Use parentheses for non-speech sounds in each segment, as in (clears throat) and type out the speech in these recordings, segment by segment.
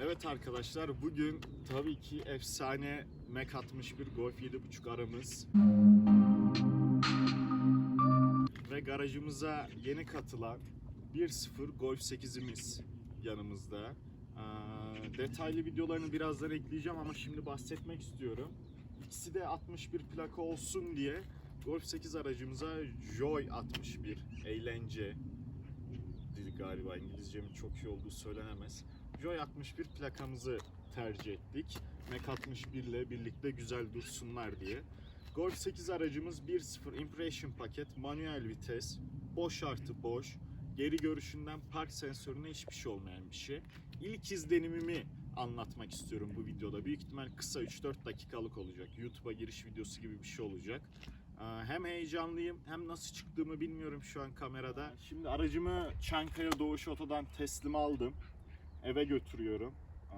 Evet arkadaşlar bugün tabii ki efsane Mac 61 Golf 7.5 aramız. Ve garajımıza yeni katılan 1.0 Golf 8'imiz yanımızda. Detaylı videolarını birazdan ekleyeceğim ama şimdi bahsetmek istiyorum. İkisi de 61 plaka olsun diye Golf 8 aracımıza Joy 61 eğlence dedi galiba İngilizcemin çok iyi olduğu söylenemez. Joy 61 plakamızı tercih ettik. Mac 61 ile birlikte güzel dursunlar diye. Golf 8 aracımız 1.0 Impression paket, manuel vites, boş artı boş, geri görüşünden park sensörüne hiçbir şey olmayan bir şey. İlk izlenimimi anlatmak istiyorum bu videoda. Büyük ihtimal kısa 3-4 dakikalık olacak. YouTube'a giriş videosu gibi bir şey olacak. Ee, Hem heyecanlıyım hem nasıl çıktığımı bilmiyorum şu an kamerada. Şimdi aracımı Çankaya Doğuş Oto'dan teslim aldım. Eve götürüyorum. Ee,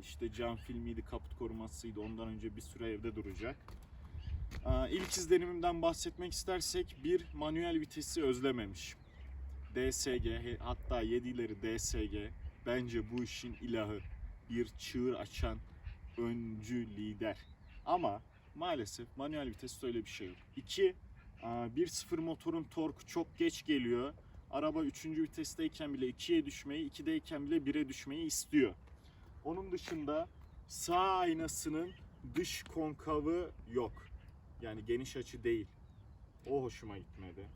İşte cam filmiydi, kaput korumasıydı. Ondan önce bir süre evde duracak. Ee, İlk izlenimimden bahsetmek istersek bir manuel vitesi özlememiş. DSG hatta 7 ileri DSG bence bu işin ilahı. Bir çığır açan öncü lider. Ama maalesef manuel viteste öyle bir şey yok. 2 1.0 motorun torku çok geç geliyor. Araba 3. vitesteyken bile 2'ye düşmeyi, 2'deyken bile 1'e düşmeyi istiyor. Onun dışında sağ aynasının dış konkavı yok. Yani geniş açı değil. O hoşuma gitmedi.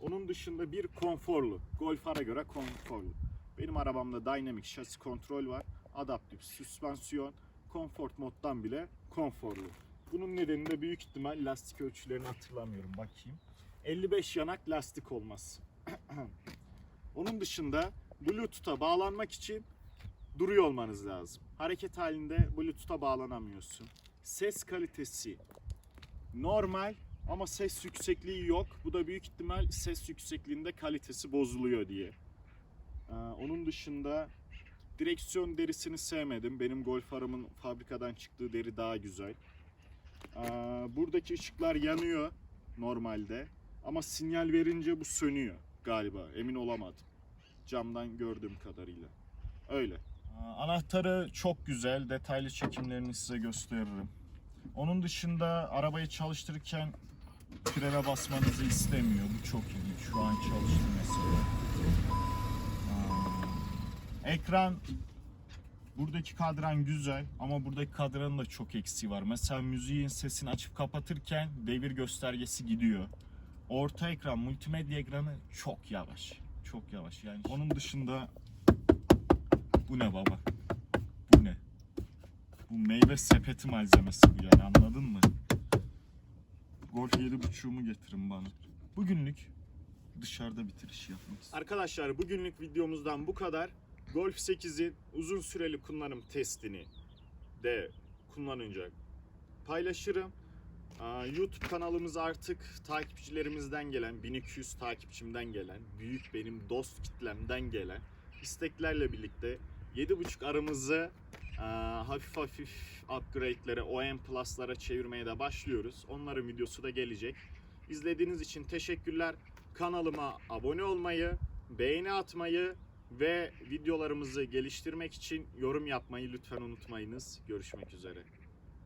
Onun dışında bir konforlu. Golf'ara göre konforlu. Benim arabamda dynamic şasi kontrol var. Adaptif süspansiyon. Comfort moddan bile konforlu. Bunun nedeni de büyük ihtimal lastik ölçülerini hatırlamıyorum. Bakayım. 55 yanak lastik olması. (clears throat) Onun dışında Bluetooth'a bağlanmak için duruyor olmanız lazım. Hareket halinde Bluetooth'a bağlanamıyorsun. Ses kalitesi normal ama ses yüksekliği yok. Bu da büyük ihtimal ses yüksekliğinde kalitesi bozuluyor diye. Ee, onun dışında direksiyon derisini sevmedim. Benim Golf arımın fabrikadan çıktığı deri daha güzel. Ee, buradaki ışıklar yanıyor normalde ama sinyal verince bu sönüyor galiba. Emin olamadım. Camdan gördüğüm kadarıyla. Öyle. Anahtarı çok güzel. Detaylı çekimlerini size gösteririm. Onun dışında arabayı çalıştırırken frene basmanızı istemiyor. Bu çok ilginç. Şu an çalıştı mesela. Ekran buradaki kadran güzel ama buradaki kadranın da çok eksiği var. Mesela müziğin sesini açıp kapatırken devir göstergesi gidiyor. Orta ekran, multimedya ekranı çok yavaş. Çok yavaş yani. Onun dışında bu ne baba? Bu ne? Bu meyve sepeti malzemesi bu yani anladın mı? Golf 7.5'umu getirin bana. Bugünlük dışarıda bitiriş yapmak istiyorum. Arkadaşlar bugünlük videomuzdan bu kadar. Golf 8'in uzun süreli kullanım testini de kullanınca paylaşırım. YouTube kanalımız artık takipçilerimizden gelen, 1200 takipçimden gelen, büyük benim dost kitlemden gelen isteklerle birlikte 7.5 aramızı hafif hafif upgrade'lere, OM Plus'lara çevirmeye de başlıyoruz. Onların videosu da gelecek. İzlediğiniz için teşekkürler. Kanalıma abone olmayı, beğeni atmayı ve videolarımızı geliştirmek için yorum yapmayı lütfen unutmayınız. Görüşmek üzere.